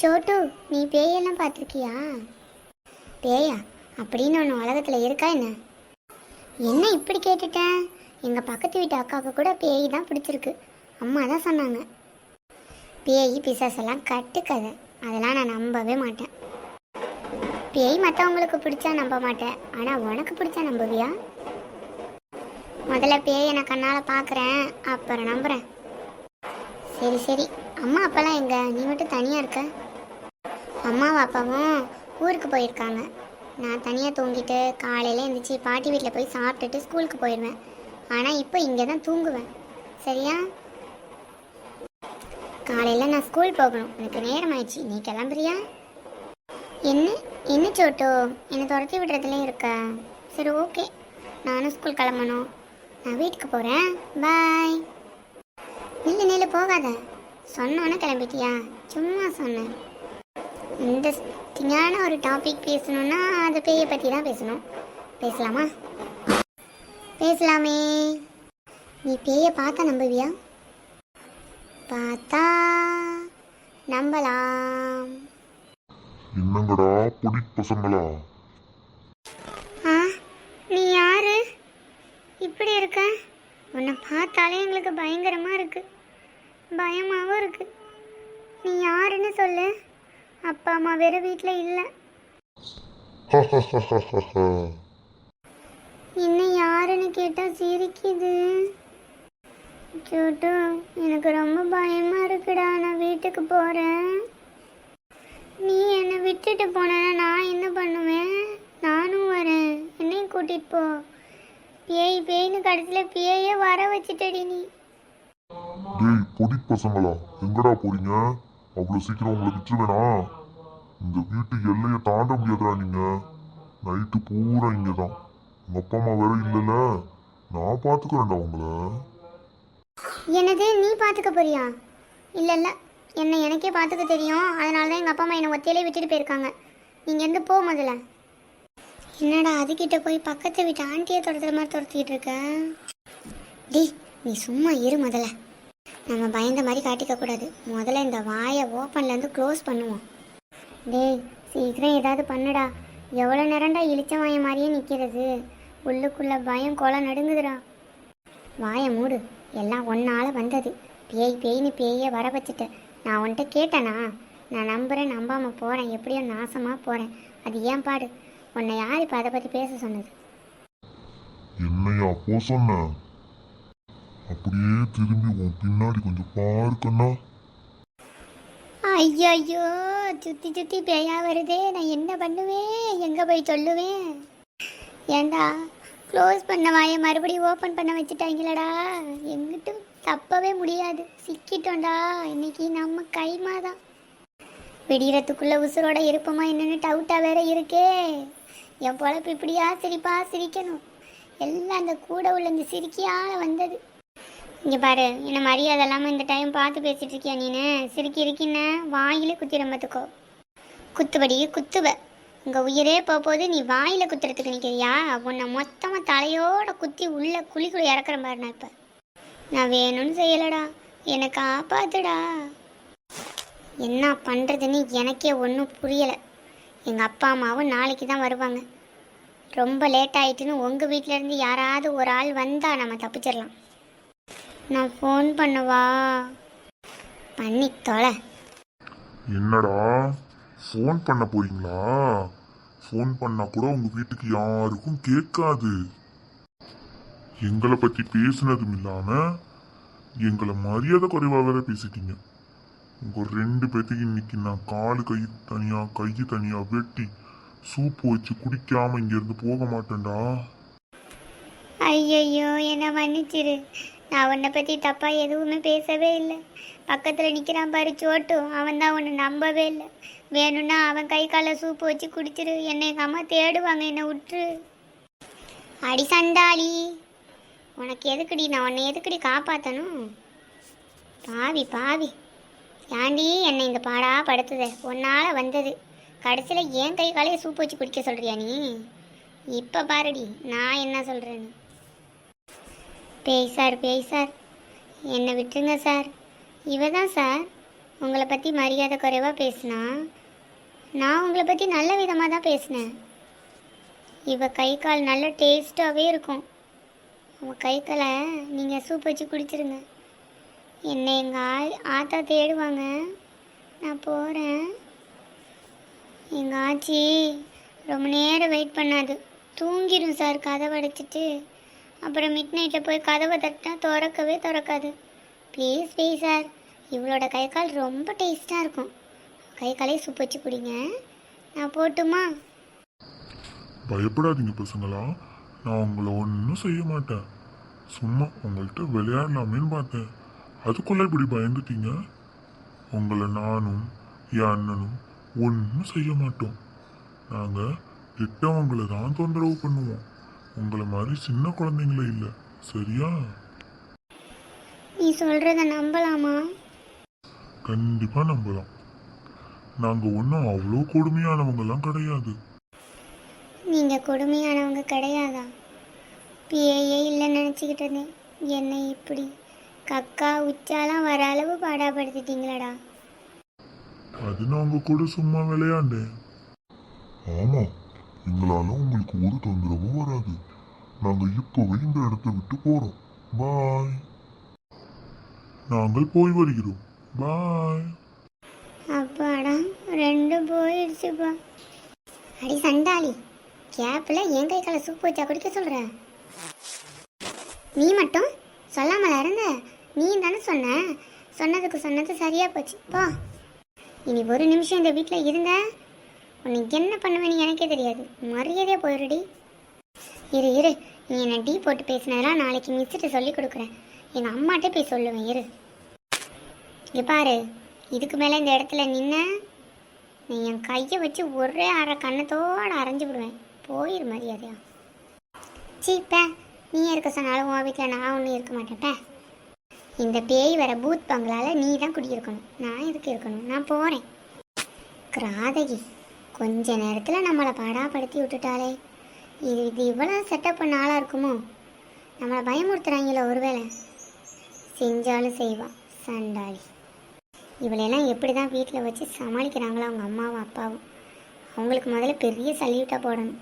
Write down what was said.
சோட்டு நீ பேயெல்லாம் பார்த்துருக்கியா? பேயா? அப்படின்னு ஒன்று உலகத்தில் இருக்கா என்ன? என்ன இப்படி கேட்டுட்டேன் எங்கள் பக்கத்து வீட்டு அக்காவுக்கு கூட பேய் தான் பிடிச்சிருக்கு. அம்மா தான் சொன்னாங்க. பேய் பிசாசெல்லாம் கட்டுக்கதை. அதெல்லாம் நான் நம்பவே மாட்டேன். பேய் மற்றவங்களுக்கு பிடிச்சா நம்ப மாட்டேன் ஆனால் உனக்கு பிடிச்சா நம்புவியா? முதல்ல பேயை நான் கண்ணால் பார்க்குறேன் அப்புறம் நம்புகிறேன் சரி சரி. அம்மா அப்பாலாம் எங்கே? நீ மட்டும் தனியாக இருக்க. அம்மாவும் அப்பாவும் ஊருக்கு போயிருக்காங்க. நான் தனியாக தூங்கிட்டு காலையில் எழுந்திரிச்சி பாட்டி வீட்டில் போய் சாப்பிட்டுட்டு ஸ்கூலுக்கு போயிடுவேன் ஆனால் இப்போ இங்கே தான் தூங்குவேன். சரியா? காலையில் நான் ஸ்கூல் போகணும். எனக்கு நேரம் ஆயிடுச்சு நீ கிளம்புறியா? என்ன? என்ன சோட்டோ? என்னை துரத்தி விடுறதுலேயும் இருக்க. சரி ஓகே. நானும் ஸ்கூல் கிளம்பணும். நான் வீட்டுக்கு போகிறேன் பாய் நில்லு நில்லு போகாத. சொன்னோன்னே கிளம்பிட்டியா? சும்மா சொன்னேன். ஞான ஒரு டாபிக் பேசணும்னா அது பேயை பற்றி தான் பேசணும். பேசலாமா? பேசலாமே. நீ பேயை பார்த்தா நம்புவியா? பார்த்தா நம்பலாம். என்னங்கடா பொடி பசங்களா? ஆ நீ யாரு? இப்படி இருக்க? உன்னை பார்த்தாலே எங்களுக்கு பயங்கரமா இருக்கு. பயமாவும் இருக்கு. நீ யாருன்னு சொல்லு. அப்பா அம்மா வேற வீட்டில் இல்லை. என்ன யாருன்னு கேட்டால் சிரிக்குது. சோட்டு எனக்கு ரொம்ப பயமா இருக்குடா நான் வீட்டுக்கு போகிறேன் நீ என்னை விட்டுட்டு போனா நான் என்ன பண்ணுவேன்? நானும் வரேன். என்னையும் கூட்டிட்டு போ. பேய் பேய்னு கடைசியில் பேயே வர வச்சுட்டடி நீ. டேய் பொடி பசங்களா எங்கடா போறீங்க? அவ்வளவு சீக்கிரம் உங்களை விட்டுருவேனா? இந்த வீட்டு எல்லையை தாண்ட முடியாதுடா நீங்க. நைட்டு பூரா இங்கே தான் உங்க அப்பா அம்மா வேற இல்லைல்ல. நான் பாத்துக்கிறேன்டா உங்களை. என்னது? நீ பார்த்துக்க போறியா? இல்லை இல்லை என்னை எனக்கே பார்த்துக்க தெரியும். அதனால தான் எங்கள் அப்பா அம்மா என்னை ஒத்தையிலே விட்டுட்டு போயிருக்காங்க. நீங்கள் இருந்து போ முதல்ல? என்னடா அதுக்கிட்ட போய் பக்கத்து வீட்டு ஆண்டியை துரத்துற மாதிரி துரத்திக்கிட்டு இருக்க? டேய் நீ சும்மா இரு முதல்ல. நம்ம பயந்த மாதிரி காட்டிக்க கூடாது. முதல்ல இந்த வாயை ஓப்பன்லேருந்து க்ளோஸ் பண்ணுவோம். டேய் சீக்கிரம் ஏதாவது பண்ணுடா. எவ்வளோ நேரம்டா இழிச்ச வாய மாதிரியே நிற்கிறது உள்ளுக்குள்ள பயம் கொலை நடுங்குதுடா. வாயை மூடு. எல்லாம் ஒன்னால் வந்தது. பேய் பேய்னு பேயை வர வச்சுட்டேன். நான் உன்கிட்ட கேட்டேனா? நான் நம்புகிறேன் நம்பாம போகிறேன் எப்படியோ நாசமாக போகிறேன் அது ஏன் பாடு? உன்னை யார் இப்போ அதை பற்றி பேச சொன்னது? என்னையா போ சொன்ன. அப்படியே திரும்பி உன் பின்னாடி கொஞ்சம் பார்க்கண்ணா. ஐயோ சுத்தி சுத்தி பேயா வருதே. நான் என்ன பண்ணுவேன்? எங்க போய் சொல்லுவேன்? ஏண்டா க்ளோஸ் பண்ண வாயை மறுபடியும் ஓப்பன் பண்ண வச்சுட்டாங்களடா. எங்கிட்டும் தப்பவே முடியாது. சிக்கிட்டோம்டா. இன்னைக்கு நம்ம கைமாதான். விடிகிறதுக்குள்ள உசுரோட இருப்போமா என்னன்னு டவுட்டா வேற இருக்கே. என் பொழப்பு இப்படியா சிரிப்பா சிரிக்கணும். எல்லாம் அந்த கூட உள்ள இந்த சிரிக்கியால வந்தது. இங்கே பாரு என்ன மரியாதை இல்லாமல் இந்த டைம் பார்த்து பேசிட்டு இருக்கியா நீனு? சிரிக்கி இருக்கின்ன வாயில் குத்திரம் பார்த்துக்கோ குத்துபடி குத்துவ. உங்கள் உயிரே போக நீ வாயில் குத்துறதுக்கு நிற்கிறியா உன்னை மொத்தமாக தலையோட குத்தி உள்ள குழிக்குள்ள இறக்குற மாதிரி நான் இப்போ. நான் வேணும்னு செய்யலடா. என்னை காப்பாத்துடா. என்ன பண்ணுறதுன்னு எனக்கே ஒன்றும் புரியலை. எங்கள் அப்பா அம்மாவும் நாளைக்கு தான் வருவாங்க. ரொம்ப லேட் ஆயிட்டுன்னு உங்கள் வீட்டிலேருந்து யாராவது ஒரு ஆள் வந்தால் நம்ம தப்பிச்சிடலாம் நான் ஃபோன் பண்ணவா? பண்ணி தொலை. என்னடா? ஃபோன் பண்ண போறீங்களா? ஃபோன் பண்ணா கூட உங்க வீட்டுக்கு யாருக்கும் கேட்காது. எங்களை பத்தி பேசுனதும் இல்லாம எங்களை மரியாதை குறைவா வேற பேசிட்டீங்க. உங்க ரெண்டு பேத்துக்கு இன்னைக்கு நான் காலு கை தனியா கை தனியா வெட்டி சூப்பு வச்சு குடிக்காம இங்க இருந்து போக மாட்டேன்டா. ஐயையோ என்னை மன்னிச்சிரு. நான் உன்னை பற்றி தப்பாக எதுவுமே பேசவே இல்லை. பக்கத்தில் நிற்கிறான் பாரு சோட்டு. அவன் தான் உன்னை நம்பவே இல்லை. வேணும்னா அவன் கை காலை சூப்பு வச்சு குடிச்சிரு. என்னை எங்கள் அம்மா தேடுவாங்க. என்னை விட்டுரு அடி சண்டாளி. உனக்கு எதுக்குடி? நான் உன்னை எதுக்குடி காப்பாற்றணும் பாவி பாவி. ஏண்டி என்னை இந்த பாடா படுத்துத? உன்னால் வந்தது. கடைசியில் ஏன் கை காலையை சூப்பு வச்சு குடிக்க சொல்கிறியா நீ? இப்போ பாருடி நான் என்ன சொல்கிறேன்னு பேய் சார் பேய் சார். என்னை விட்டுருங்க சார். இவ தான் சார். உங்களை பற்றி மரியாதை குறைவாக பேசினா நான் உங்களை பற்றி நல்ல விதமாக தான் பேசினேன். இவ கை கால் நல்ல டேஸ்ட்டாகவே இருக்கும். உங்கள் கை காலை நீங்கள் சூப் வச்சு குடிச்சிருங்க. என்னை எங்கள் ஆ ஆத்தா தேடுவாங்க. நான் போகிறேன் எங்கள் ஆச்சி ரொம்ப நேரம் வெயிட் பண்ணாது. தூங்கிடும் சார் கதை அடைச்சிட்டு. அப்புறம் மிட் நைட்டில் போய் கதவை தட்டினா திறக்கவே திறக்காது. ப்ளீஸ் ப்ளீஸ் சார் இவளோட கை கால் ரொம்ப டேஸ்ட்டாக இருக்கும். கை காலே சூப் வச்சு குடிங்க. நான் போட்டுமா? பயப்படாதீங்க பசங்களா. நான் உங்களை ஒன்றும் செய்ய மாட்டேன். சும்மா உங்கள்கிட்ட விளையாடலாமேன்னு பார்த்தேன். அதுக்குள்ளே இப்படி பயந்துட்டீங்க? உங்களை நானும் என் அண்ணனும் ஒன்றும் செய்ய மாட்டோம். நாங்கள் கெட்டவங்களை தான் தொந்தரவு பண்ணுவோம். உங்களை மாதிரி சின்ன குழந்தைங்கள இல்லை. சரியா? நீ சொல்கிறத நம்பலாமா? கண்டிப்பாக நம்பலாம். நாங்கள் ஒன்றும் அவ்வளோ கொடுமையானவங்கெல்லாம் கிடையாது. நீங்கள் கொடுமையானவங்க கிடையாதா? பிஏயே இல்லைன்னு நினச்சிக்கிட்டு இருந்தேன். என்னை இப்படி கக்கா உச்சாலாம் வர அளவு பாடாப்படுத்திட்டீங்களடா? அது நாங்க கூட சும்மா விளையாண்டேன். ஆமா. எங்களால உங்களுக்கு ஒரு தொந்தரவும் வராது. நாங்க இப்பவே இந்த இடத்தை விட்டு போறோம். பாய். நாங்கள் போய் வருகிறோம். பாய். அப்பாடா ரெண்டும் போயிடுச்சுப்பா. அடி சண்டாளி கேப்பில் என் கை காலை சூப் வச்சா குடிக்க சொல்கிற நீ மட்டும்? சொல்லாமல இருந்த? நீ தானே சொன்ன? சொன்னதுக்கு சொன்னது சரியாக போச்சு. போ. இனி ஒரு நிமிஷம் இந்த வீட்டில் இருந்தேன் உனக்கு என்ன பண்ணுவேன்னு எனக்கே தெரியாது. மரியாதையாக போயிடுடி இரு இரு. நீ என்னை டீ போட்டு பேசினதெல்லாம் நாளைக்கு மிஸ்ட்டு சொல்லி கொடுக்குறேன். எங்கள் அம்மாட்ட போய் சொல்லுவேன் இரு. இங்கே பாரு. இதுக்கு மேலே இந்த இடத்துல நின்ன நீ என் கையை வச்சு ஒரே அரை கண்ணத்தோடு அரைஞ்சு விடுவேன். போயிரு மரியாதையா. சீப்பே நீ இருக்க சொன்னாலும் உன் வீட்டில் நான் ஒன்றும் இருக்க மாட்டேன்ப்ப இந்த பேய் வர பூத் பங்களால் நீ தான் குடியிருக்கணும். நான் எதுக்கு இருக்கணும்? நான் போகிறேன் கிராதகி. கொஞ்ச நேரத்தில் நம்மளை பாடாப்படுத்தி விட்டுட்டாளே. இது இது இவ்வளோ செட்டப் பண்ண ஆளாக இருக்குமோ? நம்மளை பயமுறுத்துறாங்களோ ஒருவேளை. செஞ்சாலும் செய்வான் சண்டாளி. இவளையெல்லாம் எப்படி தான் வீட்டில் வச்சு சமாளிக்கிறாங்களோ அவங்க அம்மாவும் அப்பாவும். அவங்களுக்கு முதல்ல பெரிய சல்யூட்டாக போடணும்.